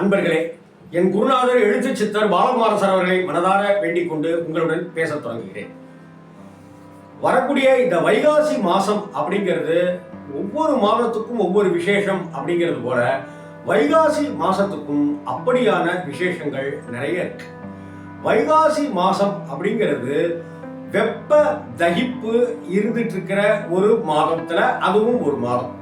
அன்பர்களே என் குருநாதர் எழுத்து சித்தர் பாலகுமாரசர் அவர்களை மனதார வேண்டிக் கொண்டு உங்களுடன் பேசத் தொடங்குகிறேன். வரக்கூடிய இந்த வைகாசி மாசம் அப்படிங்கிறது ஒவ்வொரு மாதத்துக்கும் ஒவ்வொரு விசேஷம் அப்படிங்கிறது போல வைகாசி மாசத்துக்கும் அப்படியான விசேஷங்கள் நிறைய இருக்கு. வைகாசி மாசம் அப்படிங்கிறது வெப்ப தகிப்பு இருந்துட்டு இருக்கிற ஒரு மாதத்துல அதுவும் ஒரு மாதம்.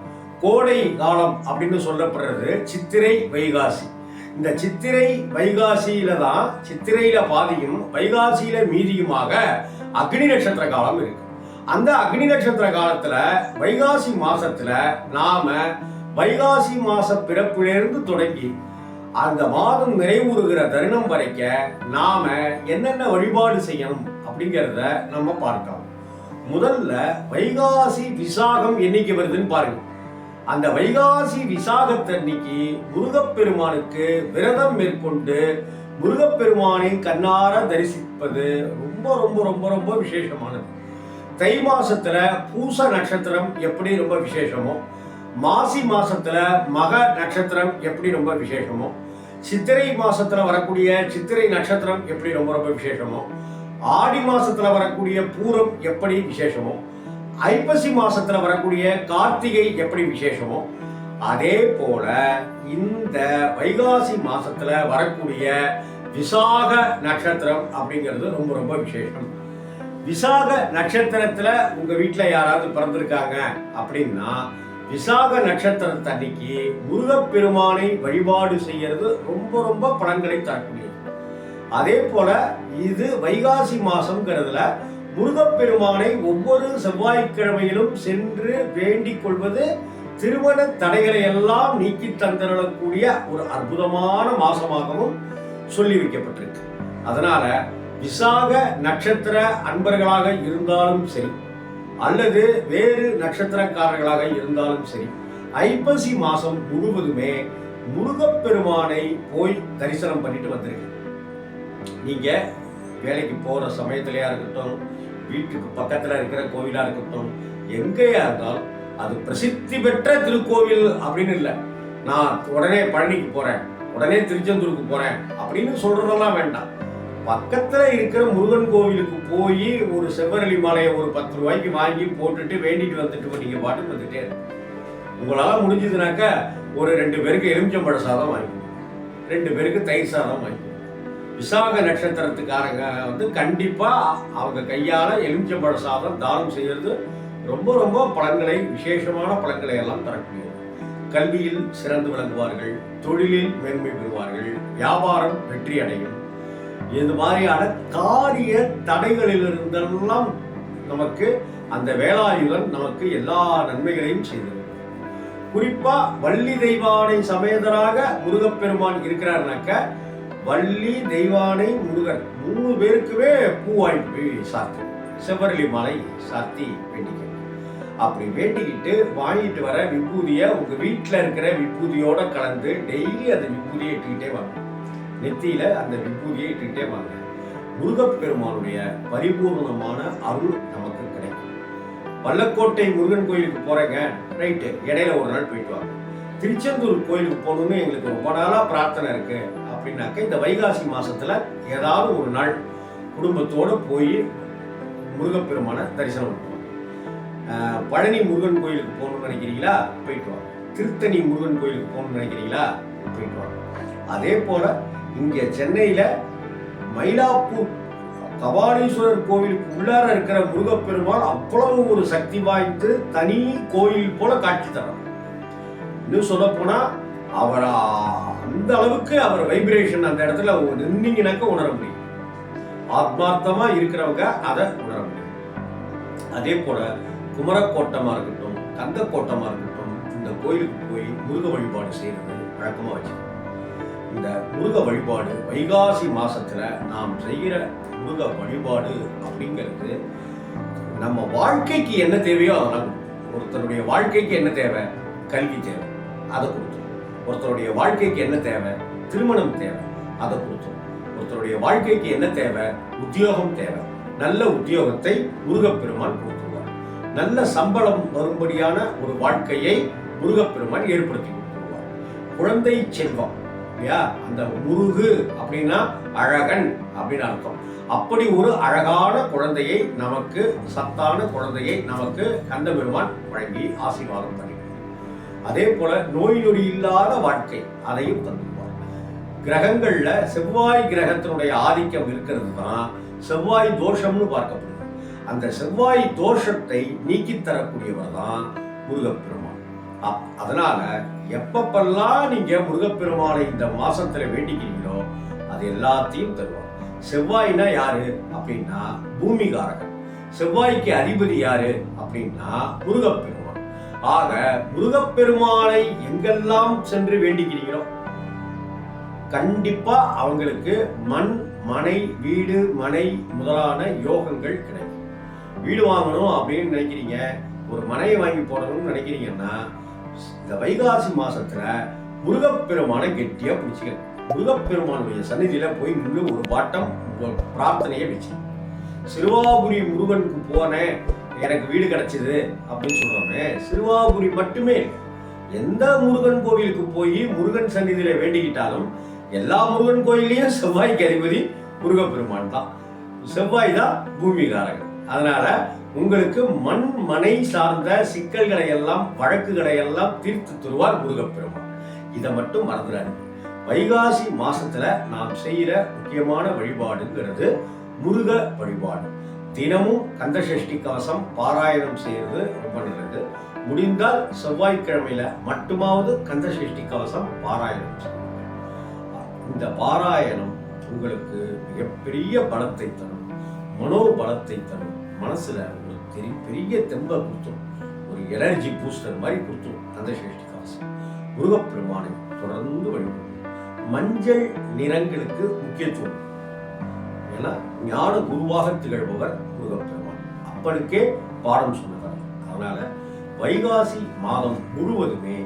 கோடை காலம் அப்படின்னு சொல்லப்படுறது சித்திரை வைகாசி. இந்த சித்திரை வைகாசியில தான் சித்திரையில பாதியும் வைகாசியில மீதியுமாக அக்னி நட்சத்திர காலம் இருக்கு. அந்த அக்னி நட்சத்திர காலத்துல வைகாசி மாசத்துல நாம வைகாசி மாச பிறப்பிலிருந்து தொடங்கி அந்த மாதம் நிறைவுறுகிற தருணம் வரைக்க நாம என்னென்ன வழிபாடு செய்யணும் அப்படிங்கிறத நம்ம பார்க்கலாம். முதல்ல வைகாசி விசாகம் என்னைக்கு வருதுன்னு பாருங்க. அந்த வைகாசி விசாகத்தன்னைக்கு முருகப்பெருமானுக்கு விரதம் மேற்கொண்டு முருகப்பெருமானை கண்ணார தரிசிப்பது ரொம்ப ரொம்ப ரொம்ப ரொம்ப விசேஷமானது. தை மாசத்துல பூச நட்சத்திரம் எப்படி ரொம்ப விசேஷமோ மாசி மாசத்துல மக நட்சத்திரம் எப்படி ரொம்ப விசேஷமோ சித்திரை மாசத்துல வரக்கூடிய சித்திரை நட்சத்திரம் எப்படி ரொம்ப ரொம்ப விசேஷமோ ஆடி மாசத்துல வரக்கூடிய பூரம் எப்படி விசேஷமோ ஐப்பசி மாசத்துல வரக்கூடிய கார்த்திகை எப்படி விசேஷமோ அதே போல இந்த வைகாசி மாசத்துல வரக்கூடிய விசாக நட்சத்திரம் அப்படிங்கிறது ரொம்ப ரொம்ப விசேஷம். விசாக நட்சத்திரத்துல உங்க வீட்டுல யாராவது பிறந்திருக்காங்க அப்படின்னா விசாக நட்சத்திரத்தன்னைக்கு முருகப்பெருமானை வழிபாடு செய்யறது ரொம்ப ரொம்ப பலன்களை தரக்கூடியது. அதே போல இது வைகாசி மாசம்ங்கிறதுல முருகப்பெருமானை ஒவ்வொரு செவ்வாய்க்கிழமையிலும் சென்று வேண்டிக் கொள்வது திருமண தடைகளை எல்லாம் நீக்கி தந்தரக்கூடிய ஒரு அற்புதமான மாசமாகவும் சொல்லி வைக்கப்பட்டிருக்கு. அதனால விசாக நட்சத்திர அன்பர்களாக இருந்தாலும் சரி அல்லது வேறு நட்சத்திரக்காரர்களாக இருந்தாலும் சரி ஐப்பசி மாசம் முழுவதுமே முருகப்பெருமானை போய் தரிசனம் பண்ணிட்டு வந்திருக்கு நீங்க வேலைக்கு போற சமயத்திலயா இருக்கட்டும் வீட்டுக்கு பக்கத்துல இருக்கிற கோவிலா இருக்கட்டும் எங்கேயா இருந்தாலும் அது பிரசித்தி பெற்ற திருக்கோவில் அப்படின்னு இல்லை. நான் உடனே பழனிக்கு போறேன் உடனே திருச்செந்தூருக்கு போறேன் அப்படின்னு சொல்றதெல்லாம் வேண்டாம். பக்கத்துல இருக்கிற முருகன் கோவிலுக்கு போய் ஒரு செவ்வரளி மாலையை ஒரு பத்து ரூபாய்க்கு வாங்கி போட்டுட்டு வேண்டிட்டு வந்துட்டு நீங்க பாட்டுக்கு வந்துட்டே இருக்கு உங்களால முடிஞ்சதுனாக்க ஒரு ரெண்டு பேருக்கு எலுமிச்சம்பழ சாதம் வாங்கி ரெண்டு பேருக்கு தயிர் சாதம் வாங்கி விசாக நட்சத்திரத்துக்காரங்க வந்து கண்டிப்பா அவங்க கையால எலுமிச்சம்பழ சாதம் தானம் செய்யறது ரொம்ப ரொம்ப பலன்களை விசேஷமான பலன்களை எல்லாம் தரக்கூடியது. கல்வியில் சிறந்து விளங்குவார்கள் தொழிலில் மேன்மை பெறுவார்கள் வியாபாரம் வெற்றி அடையும். இது மாதிரியான காரிய தடைகளிலிருந்தெல்லாம் நமக்கு அந்த வேளாயுதன் நமக்கு எல்லா நன்மைகளையும் செய்தது. குறிப்பா வள்ளி தெய்வானை சமேதராக முருகப்பெருமான் இருக்கிறாருனாக்க வள்ளி தெய்வானை முருகன் மூணு பேருக்குமே பூ வாங்கிட்டு போய் சாத்தி செவ்வரளி மாலை சாத்தி வேண்டிக்க அப்படி வேண்டிக்கிட்டு வாங்கிட்டு வர விபூதியை உங்கள் வீட்டில் இருக்கிற விபூதியோட கலந்து டெய்லி அந்த விபூதியை இட்டுக்கிட்டே வாங்க. நெத்தியில் அந்த விபூதியை இட்டுக்கிட்டே வாங்க. முருகப்பெருமானுடைய பரிபூர்ணமான அருள் நமக்கு கிடைக்கும். வல்லக்கோட்டை முருகன் கோயிலுக்கு போகிறேங்க ரைட்டு. இடையில ஒரு நாள் போயிட்டு வாங்க. திருச்செந்தூர் கோயிலுக்கு போகணும்னு எங்களுக்கு ரொம்ப நாளாக பிரார்த்தனை இருக்குது அப்படின்னாக்க இந்த வைகாசி மாசத்துல ஏதாவது ஒரு நாள் குடும்பத்தோட போய் முருகப்பெருமான தரிசனம் பண்ணுவோம். பழனி முருகன் கோயிலுக்கு போகணும்னு நினைக்கிறீங்களா? போயிட்டு வாங்க. திருத்தணி முருகன் கோயிலுக்கு போகணும்னு நினைக்கிறீங்களா? போயிட்டு வாங்க. அதே போல இங்க சென்னையில மயிலாப்பூர் கபாலீஸ்வரர் கோவிலுக்கு உள்ளார இருக்கிற முருகப்பெருமான் அவ்வளவு ஒரு சக்தி வாய்ந்து தனி கோயில் போல காட்சி தரும் இன்னும் சொல்ல போனா அவர்? அந்த அளவுக்கு அவர் வைப்ரேஷன் அந்த இடத்துல நின்னீங்கனாக்க உணர முடியும். ஆத்மார்த்தமா இருக்கிறவங்க அதை உணர முடியும். அதே போல குமரக்கோட்டமா இருக்கட்டும் தங்கக்கோட்டமா இருக்கட்டும் இந்த கோயிலுக்கு போய் முருக வழிபாடு செய்யறது வழக்கமா வச்சு இந்த முருக வழிபாடு வைகாசி மாசத்துல நாம் செய்கிற முருக வழிபாடு அப்படிங்கிறது நம்ம வாழ்க்கைக்கு என்ன தேவையோ அதெல்லாம் ஒருத்தருடைய வாழ்க்கைக்கு என்ன தேவை? கல்வி தேவை. அதை கொடுத்து ஒருத்தருடைய வாழ்க்கைக்கு என்ன தேவை? திருமணம் தேவை. அதை கொடுத்தோம். ஒருத்தருடைய வாழ்க்கைக்கு என்ன தேவை? உத்தியோகம் தேவை. நல்ல உத்தியோகத்தை முருகப்பெருமான் கொடுத்துருவார். நல்ல சம்பளம் வரும்படியான ஒரு வாழ்க்கையை முருகப்பெருமான் ஏற்படுத்தி கொடுத்துருவார். குழந்தை செல்வம். இல்லையா? அந்த முருகு அப்படின்னா அழகன் அப்படின்னு அர்த்தம். அப்படி ஒரு அழகான குழந்தையை நமக்கு சத்தான குழந்தையை நமக்கு கந்த பெருமான் வழங்கி ஆசீர்வாதம் பண்ணி அதே போல நோய் நொடி இல்லாத வாழ்க்கை அதையும் தந்துடுவார். கிரகங்கள்ல செவ்வாய் கிரகத்தினுடைய ஆதிக்கம் இருக்கிறது தான் செவ்வாய் தோஷம்னு பார்க்கப்படுது அந்த செவ்வாய் தோஷத்தை நீக்கி தரக்கூடியவர் தான் முருகப்பெருமான். அப்- அதனால எப்பப்பெல்லாம் நீங்க முருகப்பெருமானை இந்த மாசத்துல வேண்டிக்கிறீங்களோ அது எல்லாத்தையும் தருவார். செவ்வாய்னா யாரு? அப்படின்னா பூமிகாரகன். செவ்வாய்க்கு அதிபதி யாரு? அப்படின்னா முருகப்பெருமான். ஆக முருகப்பெருமானை எங்கெல்லாம் சென்று வேண்டிக்கிறீங்களோ கண்டிப்பா அவங்களுக்கு மண் மனை வீடு மனை முதலான யோகங்கள் கிடைக்கும். வீடு வாங்கணும் அப்படின்னு நினைக்கிறீங்க ஒரு மனையை வாங்கி போடணும்னு நினைக்கிறீங்கன்னா இந்த வைகாசி மாசத்துல முருகப்பெருமானை கெட்டியா பிடிச்சிக்கணும். முருகப்பெருமானுடைய சன்னிதியில போய் நின்று ஒரு பாட்டம் பிரார்த்தனையை வச்சு சிறுவாபுரி முருகனுக்கு போனேன் எனக்கு வீடு கிடைச்சது அப்படின்னு சொல்றோமே சிறுவாபுரி மட்டுமே. எந்த முருகன் கோவிலுக்கு போய் முருகன் சந்நிதியில வேண்டிக்கிட்டாலும் எல்லா முருகன் கோயிலையும் செவ்வாய்க்கு அதிபதி முருகப்பெருமான் தான். செவ்வாய் தான் பூமிகாரகன். அதனால உங்களுக்கு மண் மனை சார்ந்த சிக்கல்களை எல்லாம் வழக்குகளை எல்லாம் தீர்த்து தருவார் முருகப்பெருமான். இதை மட்டும் மறந்துடாது வைகாசி மாசத்துல நாம் செய்யற முக்கியமான வழிபாடுங்கிறது முருக வழிபாடு. தினமும் கந்தசஷ்டி கவசம் பாராயணம் செய்யறது ரொம்ப நல்லது. முடிந்தால் செவ்வாய்க்கிழமையில மட்டுமாவது கந்தசஷ்டி கவசம் பாராயணம் செய்யுங்க இந்த பாராயணம் உங்களுக்கு மிகப்பெரிய பலத்தை தரும் மனோபலத்தை தரும் மனசுல உங்களுக்கு தெரி- பெரிய தெம்பை கொடுத்துரும். ஒரு எனர்ஜி பூஸ்டர் மாதிரி கொடுத்துரும் கந்தசஷ்டி கவசம் முருகப்பெருமானை தொடர்ந்து வழிபடும் மஞ்சள் நிறங்களுக்கு முக்கியத்துவம் ஏன்னா ஞான குருவாக திகழ்பவர் முருகப்பெருமான். அப்பனுக்கே பாடம் சொன்னவர். அதனால வைகாசி மாதம் முழுவதுமே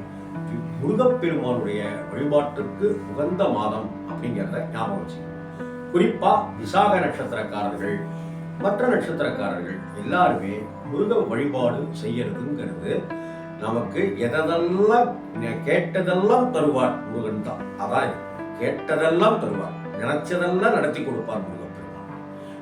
முருகப்பெருமானுடைய வழிபாட்டிற்கு உகந்த மாதம் அப்படிங்கிறத ஞாபகம் வச்சுக்கணும். குறிப்பா விசாக நட்சத்திரக்காரர்கள் மற்ற நட்சத்திரக்காரர்கள் எல்லாருமே முருக வழிபாடு செய்யறதுங்கிறது நமக்கு எதெல்லாம் கேட்டதெல்லாம் தருவார் முருகன் தான். அதான் கேட்டதெல்லாம் தருவார். நினைச்சதெல்லாம் நடத்தி கொடுப்பார் முருகப்பெருமான்